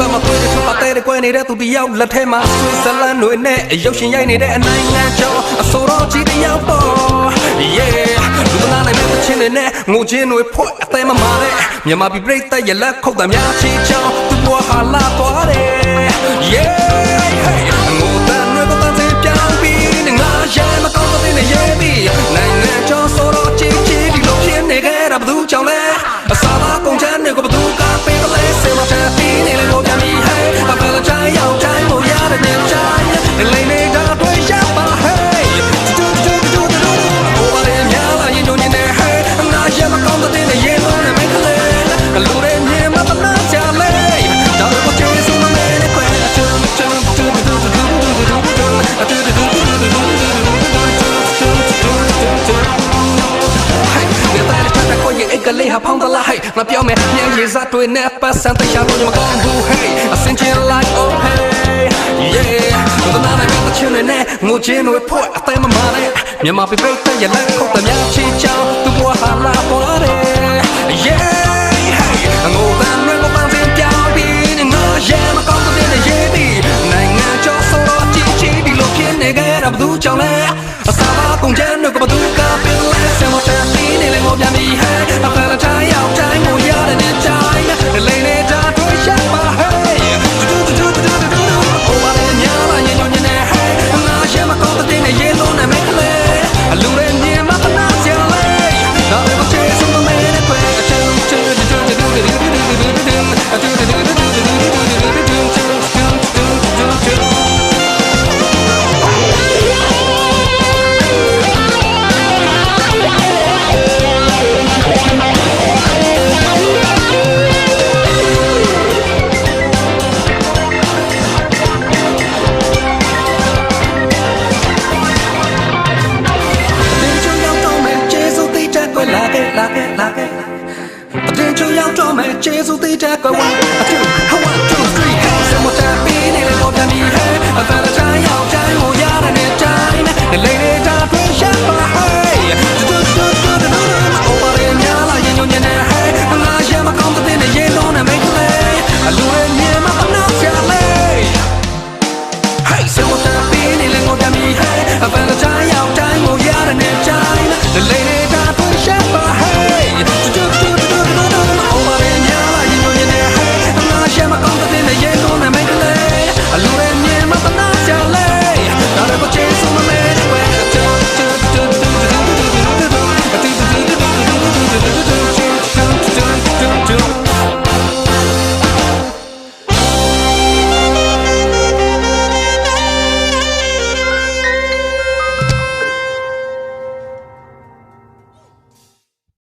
ဘက်မှာတွေ့တဲ့သူအသေးတွေကွဲနေတဲ့သူတယောက်လက်ထဲမှာဆွေးဇလန်တွေနဲ့ရုပ်ရှင်ရိုက်နေတဲ့အနိုင်ငံကျော်အစိုးရကြီးတယောက်ပေါ် yeah လူမနာနိုင်တဲ့ချင်းတွေနဲ့ငိုချင်းတွေဖွဲ့အသေးမမာတဲ့မြန်မာပြည်ပြည်သက်ရလက်ခုတ်တများချီချောင်းသူ့ဘဝဟာလာသွားတယ် yeah hey အိတ်ကလေးဟာဖောင်းသလားဟဲ့ငါပြောမယ်ညံရည်စားတွေနဲ့ပတ်စံတခြားလို့မကောင်းဘူး hey အစင်ချင် like oh hey yeah ဘယ်နာနဲ့ကချင်နေငိုချင်းတွေဖွဲ့အသေးမမာနဲ့မြန်မာပြပိတ်တဲ့ရလက်ခုတ်တများချီချောင်းသူဘဝဟာလာပေါ်တယ် yeah hey ငိုတဲ့တွေကိုပန်းစင်ပြောင်းပြီးငါရဲမကောင်းတဲ့နေရေးပြီးနိုင်ငံကျော်ဆိုတော့ချီချီဒီလိုဖြစ်နေကြတာဘယ်သူကြောင့်လဲအစားအကုန်ချမ်းတွေကဘယ်သူ ကွယ်လာခဲ့လာခဲ့လာခဲ့တင်ချိုရောက်တော့မယ်ကျေးဇူးတိတက်ကွယ် one two one two three